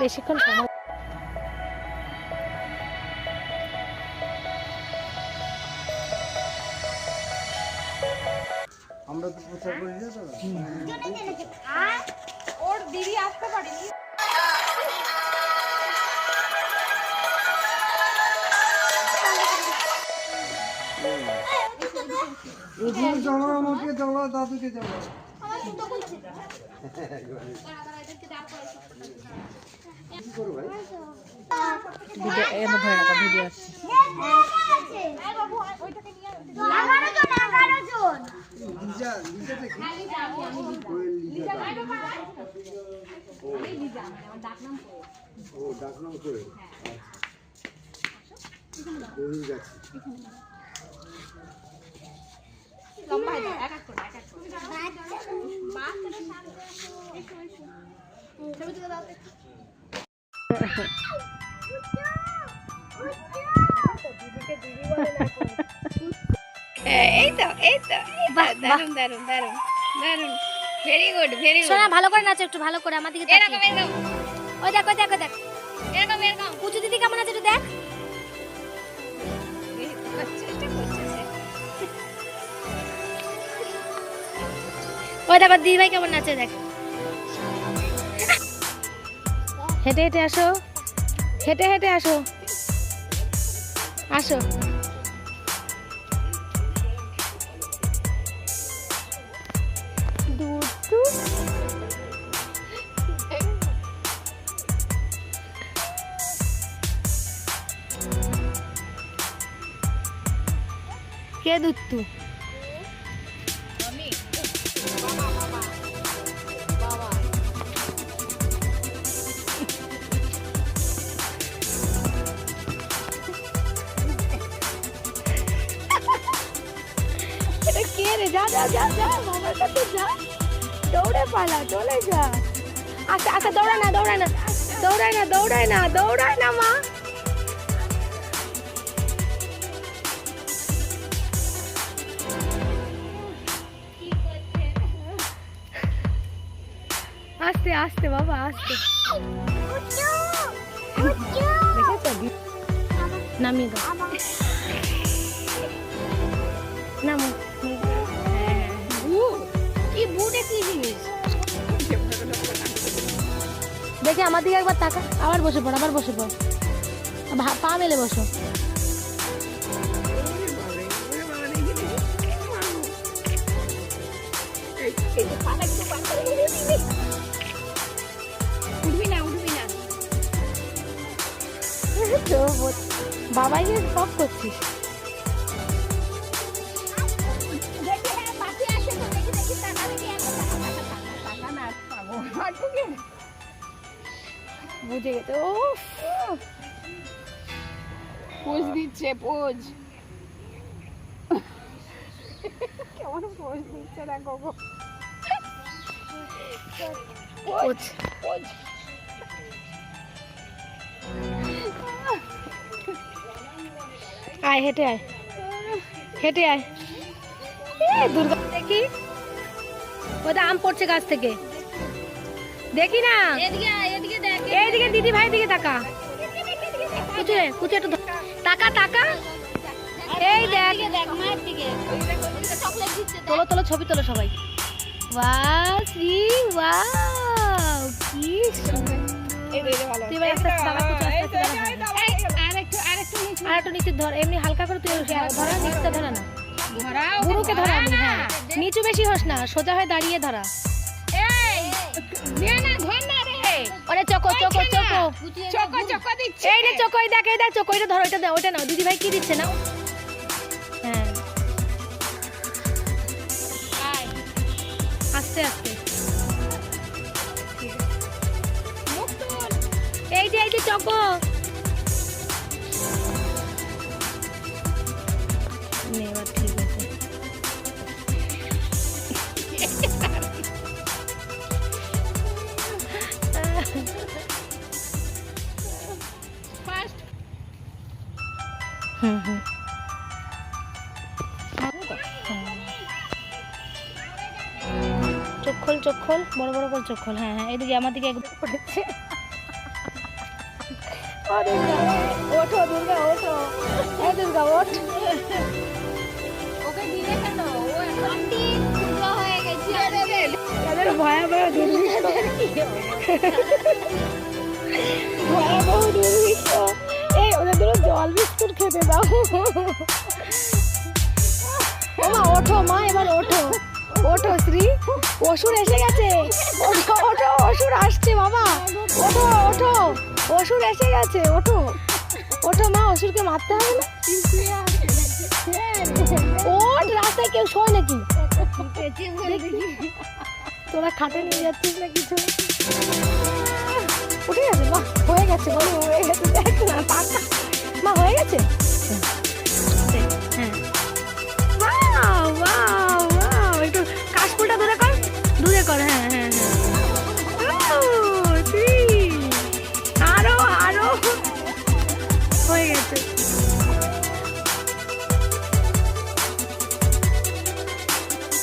বেশিক্ষণ সময় আমরা তো প্রচার করি না তো। ওর দিদি আসতে পারেনি আমাকে দাদুকে ও ডাক নাম করে লম্বা এক এক করে। এই তো এই তো দারুণ দারুণ দারুণ দারুণ ভেরি গুড ভেরি গুড সোনা ভালো করে নাচো একটু ভালো করে আমার দিকে এরকম তাকিয়ে। এরকম ওই দেখ ওই দেখ ওই দেখ। এরকম এরকম। পুচু দিদি কেমন আছে একটু দেখ। চেষ্টা ওই দেখ দিদি ভাই কেমন নাচে দেখ। হেঁটে হেঁটে আসো। হেঁটে হেঁটে আসো। আসো। কে দুত্তু আচ্ছা আচ্ছা দৌড়ায় না দৌড়ায় না দৌড়ায় না দৌড়ায় না দৌড়ায় না, মা। আস্তে আস্তে বাবা আস্তে। নামিয়ে দাও। নামো। জিনিস? দেখি আমার দিকে একবার তাকা। আবার বসে পড় আবার বসে পড়। পা মেলে বসো। বল- বাবাইকে সব করছিস। বুঝে গেছে ও পোজ দিচ্ছে পোজ। কেমন পোজ দিচ্ছে দেখো কোচ পোজ। আয় হেঁটে আয়। হেঁটে আয়। এ দুর্গা দেখি। ওটা আম পড়ছে গাছ থেকে। দেখি না। এদিকে আয়, এদিকে দেখ এইদিকে দিদি ভাই দিকে তাকা। কুচু রে কুচু একটু। তাকা। তাকা এই দেখ। তোলো তোলো ছবি তোলো সবাই। ওয়াও কি সুন্দর। ভালো একটু নিচে ধর এমনি হালকা করে তুই ধরা নিচটা ধরা না। গুরুকে ধরা হ্যাঁ। নিচু বেশি হোস না সোজা হয়ে দাঁড়িয়ে ধরা নে না না ওরে চকো চকো চকো। চকো চকো দিচ্ছে। এই রে চকো দেখ এই দেখ চকো এটা ধরো এটা দাও ওটা নাও। দিদি ভাই কি দিচ্ছে নাও। হ্যাঁ। আস্তে আস্তে। এই যে এই যে চকো। নে, এবার ঠিক আছে। হুম হুম। চোখ খোল চোখ খোল বড় বড় করে চোখ খোল। হ্যাঁ হ্যাঁ এদিকে আমার দিকে একদম পড়েছে। ওঠো দুর্গা ওঠো। এ দুর্গা ওঠ। ওকে দিলে কেন ও এখন পুজো হয়ে গেছে। তাদের ভয়াবহ দুর্ভিক্ষ। ভয়াবহ দুর্ভিক্ষ। এই ওদের দুটো জল বিস্কুট খেতে দাও। ও মা ওঠো মা এবার ওঠো। ওঠো শ্রী। অসুর এসে গেছে। ওঠো ওঠো অসুর আসছে বাবা। ওঠো ওঠো। অসুর এসে গেছে ওঠো। ওঠো মা অসুরকে মারতে হবে না? কেউ শোয় নাকি? তোরা খাটে নিয়ে যাচ্ছিস না কিছু উঠে গেছে মা হয়ে গেছে বলো হয়ে গেছে দেখ না পাকা। মা হয়ে গেছে?